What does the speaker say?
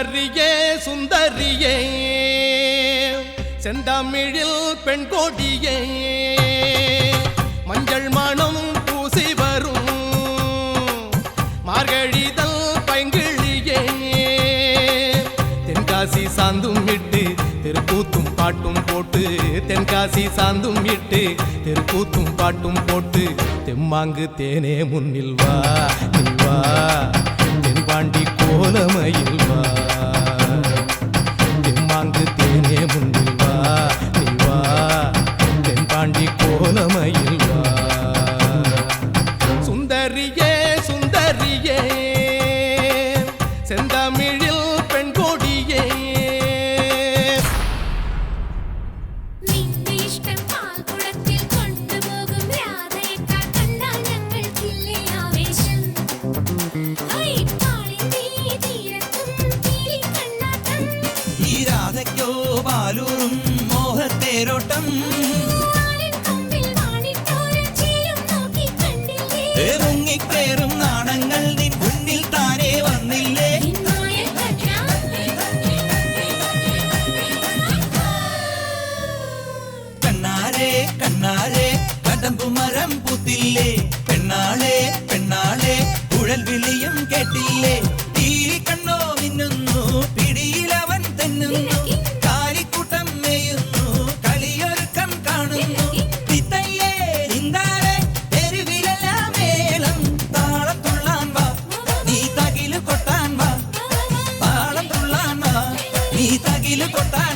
சுந்தரியே சுந்தரியே. செந்தமிழில் பெண் கோடியே. மஞ்சள் மணம் பூசி வரும். மார்கழிதல் பைங்கிழியே. தென்காசி சாந்தும் இட்டு தெருக்கூத்தும் பாட்டும் போட்டு. தென்காசி சாந்தும் இட்டு தெருக்கூத்தும் பாட்டும் போட்டு. தெம்மாங்கு தேனே முன்னில்வா வா. தென்பாண்டி கோலமயில் പാലൂറും മോഹത്തേരോട്ടം. ആലിൻ കൊമ്പിൽ വാണിട്ടോരൻ ചെയ്യും നോക്കി കണ്ടില്ലേ ഏ മുങ്ങിക്കേറും നാണങ്ങൾ നിൻ മുന്നിൽ താനേ വന്നില്ലേ? കണ്ണാരെ കണ്ണാരെ കടമ്പു മരം പൂത്തില്ലേ? പെണ്ണാളെ പെണ്ണാളെ കുഴൽ വിളിയും കേട്ടില്ലേ? നീ തകിൽ കൊട്ടാ